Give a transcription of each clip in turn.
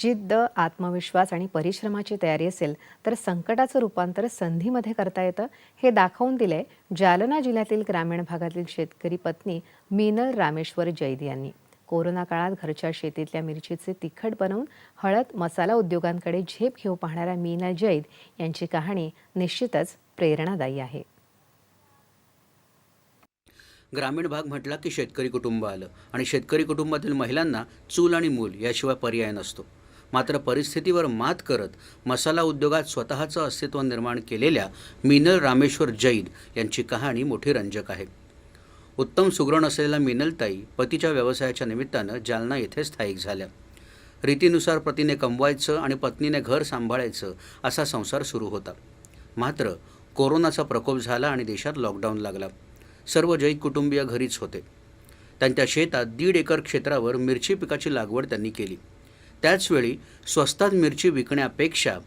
जिद्द आत्मविश्वास आणि परिश्रमाची तयारी असेल तर संकटाचं रूपांतर संधीमध्ये करता येतं. हे दाखवून दिलंय जालना जिल्ह्यातील ग्रामीण भागातील शेतकरी पत्नी मीनल रामेश्वर जैद यांनी. कोरोना काळात घरच्या शेतीतल्या मिरचीचे तिखट बनवून हळद मसाला उद्योगांकडे झेप घेऊ पाहणाऱ्या मीनल जैद यांची कहाणी निश्चितच प्रेरणादायी आहे. ग्रामीण भाग म्हटला की शेतकरी कुटुंब आलं आणि शेतकरी कुटुंबातील महिलांना चूल आणि मूल याशिवाय पर्याय नसतो. मात्र परिस्थितीवर मात करत मसाला उद्योगात स्वतःचं अस्तित्व निर्माण केलेल्या मिनल रामेश्वर जैन यांची कहाणी मोठी रंजक आहे. उत्तम सुगरण असलेल्या मिनलताई पतीच्या व्यवसायाच्या निमित्तानं जालना येथे स्थायिक झाल्या. रीतीनुसार पतीने कमवायचं आणि पत्नीने घर सांभाळायचं असा संसार सुरू होता. मात्र कोरोनाचा प्रकोप झाला आणि देशात लॉकडाऊन लागला. सर्व जैन कुटुंबीय घरीच होते. त्यांच्या शेतात दीड एकर क्षेत्रावर मिरची पिकाची लागवड त्यांनी केली. त्याचवेळी स्वस्तात मिरची विकण्यापेक्षा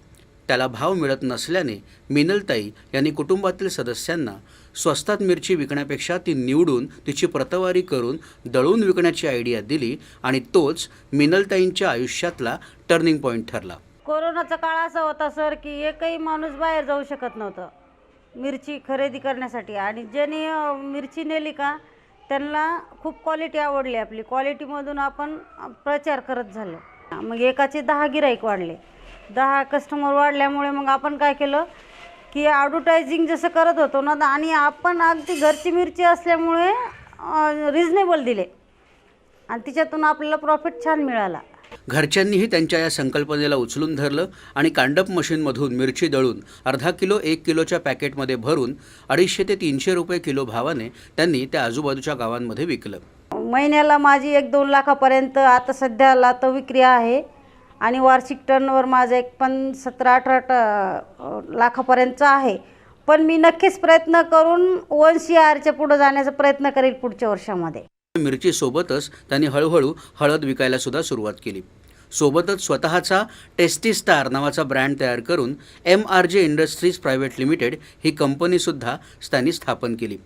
त्याला भाव मिळत नसल्याने मिनलताई यांनी कुटुंबातील सदस्यांना स्वस्तात मिरची विकण्यापेक्षा ती निवडून तिची प्रतवारी करून दळून विकण्याची आयडिया दिली आणि तोच मिनलताईंच्या आयुष्यातला टर्निंग पॉईंट ठरला. कोरोनाचा काळ असा होता सर की एकही माणूस बाहेर जाऊ शकत नव्हतं. मिरची खरेदी करण्यासाठी आणि ज्यांनी मिरची नेली का त्यांना खूप क्वालिटी आवडली आपली. क्वालिटीमधून आपण प्रचार करत झालो. मग एकाचे दहा गिराईक वाढले. दहा कस्टमर वाढल्यामुळे मग आपण काय केलं की ॲडव्हर्टायझिंग जसं करत होतो ना आणि आपण अगदी घरची मिरची असल्यामुळे रिजनेबल दिले. आणि तिच्यातून आपल्याला प्रॉफिट छान मिळाला. घरच्यांनीही त्यांच्या या संकल्पनेला उचलून धरलं आणि कांडप मशीनमधून मिरची दळून अर्धा किलो एक किलोच्या पॅकेटमध्ये भरून अडीचशे ते तीनशे रुपये किलो भावाने त्यांनी त्या आजूबाजूच्या गावांमध्ये विकलं. महिन्याला माझी एक दोन लाखापर्यंत आता सध्याला तर विक्री आहे. आणि वार्षिक टर्नवर माझं एक पण सतरा अठरा ट लाखापर्यंतचं आहे. पण मी नक्कीच प्रयत्न करून वन सी आरच्या पुढं जाण्याचा प्रयत्न करेल पुढच्या वर्षामध्ये. मिरचीसोबतच त्यांनी हळूहळू हळद विकायला सुद्धा सुरुवात केली. सोबतच स्वतःचा टेस्टी स्टार नावाचा ब्रँड तयार करून M R J industries private limited ही कंपनीसुद्धा त्यांनी स्थापन केली.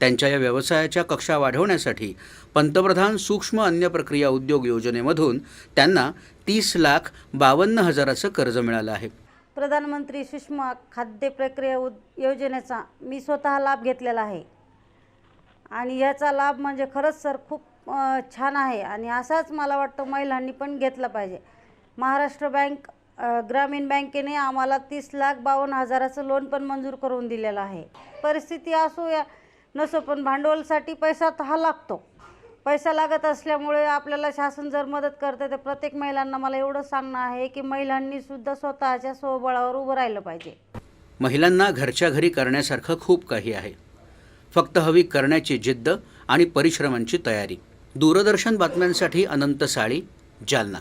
त्यांच्या या व्यवसायाच्या कक्षा वाढवण्यासाठी पंतप्रधान सूक्ष्म अन्न प्रक्रिया उद्योग योजनेमधून त्यांना तीस लाख बावन्न हजाराचं कर्ज मिळालं आहे. प्रधानमंत्री सूक्ष्म खाद्य प्रक्रिया उद योजनेचा मी स्वतः लाभ घेतलेला आहे. आणि याचा लाभ म्हणजे खरंच सर खूप छान आहे. आणि असाच मला वाटतं महिलांनी पण घेतला पाहिजे. महाराष्ट्र बँक ग्रामीण बँकेने आम्हाला तीस लाख बावन्न हजाराचं लोन पण मंजूर करून दिलेलं आहे. परिस्थिती असू या नसो पण भांडवलसाठी पैसा तर हा लागतो. पैसा लागत असल्यामुळे आपल्याला शासन जर मदत करते तर प्रत्येक महिलांना मला एवढं सांगणं आहे की महिलांनी सुद्धा स्वतःच्या स्वबळावर उभं राहिलं पाहिजे. महिलांना घरच्या घरी करण्यासारखं खूप काही आहे. फक्त हवी करण्याची जिद्द आणि परिश्रमांची तयारी. दूरदर्शन बातम्यांसाठी अनंत साळी जालना.